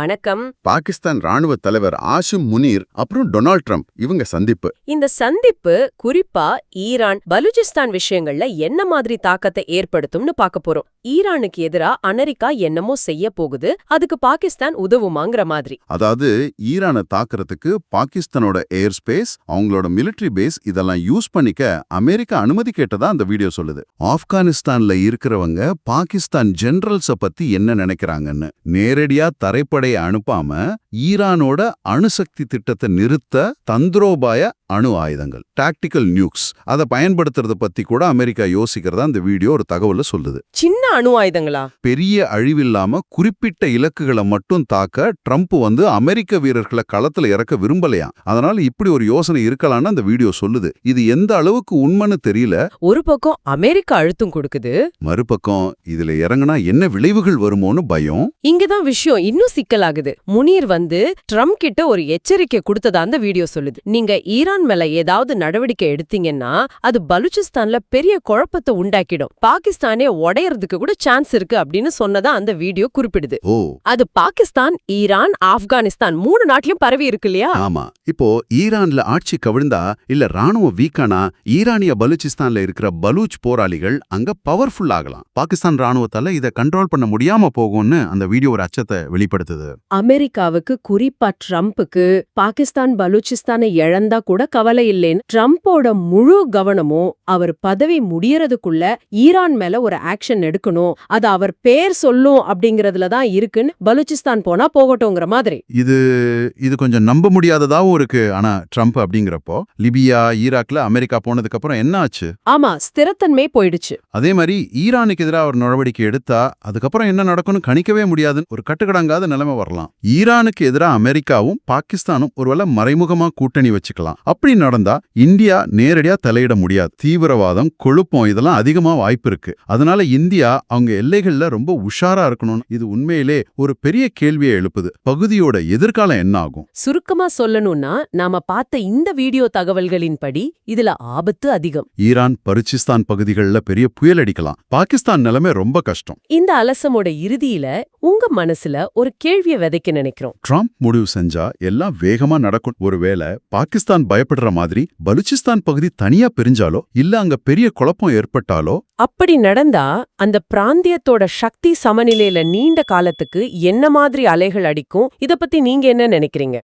வணக்கம். பாகிஸ்தான் ராணுவ தலைவர் ஆசிம் முனீர் அப்புறம் டொனால்ட் ட்ரம்ப். இவங்க சந்திப்பு. இந்த சந்திப்பு குறிப்பா ஈரான் பலூச்சிஸ்தான் விஷயங்கள்ல என்ன மாதிரி தாக்கத்தை ஏற்படுத்தும்னு பார்க்க போறோம். ஈரானுக்கு எதிரா அமெரிக்கா என்னமோ செய்ய போகுது அதுக்கு பாகிஸ்தான் உதவுமாங்கிற மாதிரி. அதாவது ஈரானை தாக்குறதுக்கு பாகிஸ்தானோட ஏர் ஸ்பேஸ் அவங்களோட மிலிட்டரி பேஸ் இதெல்லாம் யூஸ் பண்ணிக்க அமெரிக்கா அனுமதி கேட்டதா அந்த வீடியோ சொல்லுது. ஆப்கானிஸ்தான்ல இருக்கிறவங்க பாகிஸ்தான் ஜெனரல்ஸ பத்தி என்ன நினைக்கிறாங்கன்னு நேரடியா தரைப்படையை அனுப்பாம ஈரானோட அணுசக்தி திட்டத்தை நிறுத்த தந்திரோபாய அணு ஆயுதங்கள் டாக்டிக்கல் நியூக்ஸ் அதை பயன்படுத்துறத பத்தி கூட அமெரிக்கா யோசிக்கிறதா அந்த வீடியோ ஒரு தகவல சொல்லுது. சின்ன அணு ஆயுதங்களா? பெரிய அழிவில்லாம குறிப்பிட்ட இலக்குகளை மட்டும் தாக்க ட்ரம்ப் வந்து அமெரிக்க வீரர்களை களத்துல இறக்க விரும்பலையாம் அதனால இப்படி ஒரு யோசனை இருக்கலாம்னு அந்த வீடியோ சொல்லுது. இது எந்த அளவுக்கு உண்மைன்னு தெரியல. ஒரு பக்கம் அமெரிக்கா அழுத்தம் கொடுக்குது. மறுபக்கம் இதுல இறங்குனா என்ன விளைவுகள் வருமோன்னு பயம். இங்கதான் விஷயம் இன்னும் சிக்கலாகுது. முனீர் வந்து ட்ரம்ப் கிட்ட ஒரு எச்சரிக்கை கொடுத்ததா அந்த வீடியோ சொல்லுது. நீங்க ஈரான் மேல ஏதாவது நடவடிக்கை எடுத்தீங்கன்னா அது பலூச்சிஸ்தான்ல பெரிய குழப்பத்தை உண்டாக்கிடும். பாகிஸ்தானே உடையறதுக்கு கூட சான்ஸ் இருக்கு அப்படின்னு சொன்னதா அந்த வீடியோ குறிப்பிடுது. அது பாகிஸ்தான் ஈரான் ஆப்கானிஸ்தான் மூணு நாட்டிலும் பரவி இருக்கு இல்லையா? ஆமா. இப்போ ஈரான்ல ஆட்சி கவிழ்ந்தா இல்ல ராணுவம் வீக்கானா ஈரானிய பலூச்சிஸ்தான்ல இருக்கிற பலூச் போராளிகள் அங்க பவர்ஃபுல் ஆகலாம். பாகிஸ்தான் ராணுவத்தால இத கண்ட்ரோல் பண்ண முடியாம போகும்னு அந்த வீடியோ ஒரு அச்சத்தை வெளிப்படுத்துது. அமெரிக்காவுக்கு குறிப்பா ட்ரம்ப்புக்கு பாகிஸ்தான் பலூச்சிஸ்தானை இழந்தா கூட கவலை இல்லைன்னு ட்ரம்ப்போட முழு கவனமும் அவர் பதவி முடியறதுக்குள்ள ஈரான் மேல ஒரு ஆக்ஷன் எடுக்கணும். அது அவர் பேர் சொல்லும் அப்படிங்கறதுல தான் இருக்குன்னு பலூச்சிஸ்தான் போனா போகட்டும்ங்கிற மாதிரி. இது இது கொஞ்சம் நம்ப முடியாததாவும் இருக்கு. ஆனா ட்ரம்ப் அப்படிங்கிறப்போ லிபியா ஈராக்ல அமெரிக்கா போனதுக்கு அப்புறம் என்ன ஆச்சு? ஆமா ஸ்திரத்தன்மை போயிடுச்சு. அதே மாதிரி ஈரானுக்கு எதிராக ஒரு நடவடிக்கை எடுத்தா அதுக்கப்புறம் என்ன நடக்கும்னு கணிக்கவே முடியாதுன்னு ஒரு கட்டுக்கடங்காத நிலைமை வரலாம். ஈரானுக்கு எதிராக அமெரிக்காவும் பாகிஸ்தானும் ஒருவேளை மறைமுகமா கூட்டணி வச்சுக்கலாம். அப்படி நடந்தா இந்தியா நேரடியா தலையிட முடியாது. தீவிரவாதம் கொழுப்பம் இதெல்லாம் அதிகமா வாய்ப்பு இருக்கு. அதனால இந்தியா அவங்க எல்லைகள்ல ரொம்ப உஷாரா இருக்கணும் இது உண்மையிலே ஒரு பெரிய கேள்வியை எழுப்புது. பகுதியோட எதிர்காலம் என்ன ஆகும்? சுருக்கமா சொல்லணும்னா நாம பார்த்த இந்த வீடியோ தகவல்களின்படி இதுல ஆபத்து அதிகம். ஈரான் பருச்சிஸ்தான் பகுதிகளில் பெரிய புயல் அடிக்கலாம். பாகிஸ்தான் நிலைமை ரொம்ப கஷ்டம். இந்த அலசமோட இறுதியில உங்க மனசுல ஒரு கேள்விய விதைக்க நினைக்கிறோம். ட்ரம்ப் முடிவு செஞ்சா எல்லாம் வேகமா நடக்கும். ஒருவேளை பாகிஸ்தான் பயப்படுற மாதிரி பலுச்சிஸ்தான் பகுதி தனியா பிரிஞ்சாலோ இல்ல அங்க பெரிய குழப்பம் ஏற்பட்டாலோ? அப்படி நடந்தா அந்த பிராந்தியத்தோட சக்தி சமநிலையில நீண்ட காலத்துக்கு என்ன மாதிரி அலைகள் அடிக்கும்? இத பத்தி நீங்க என்ன நினைக்கிறீங்க?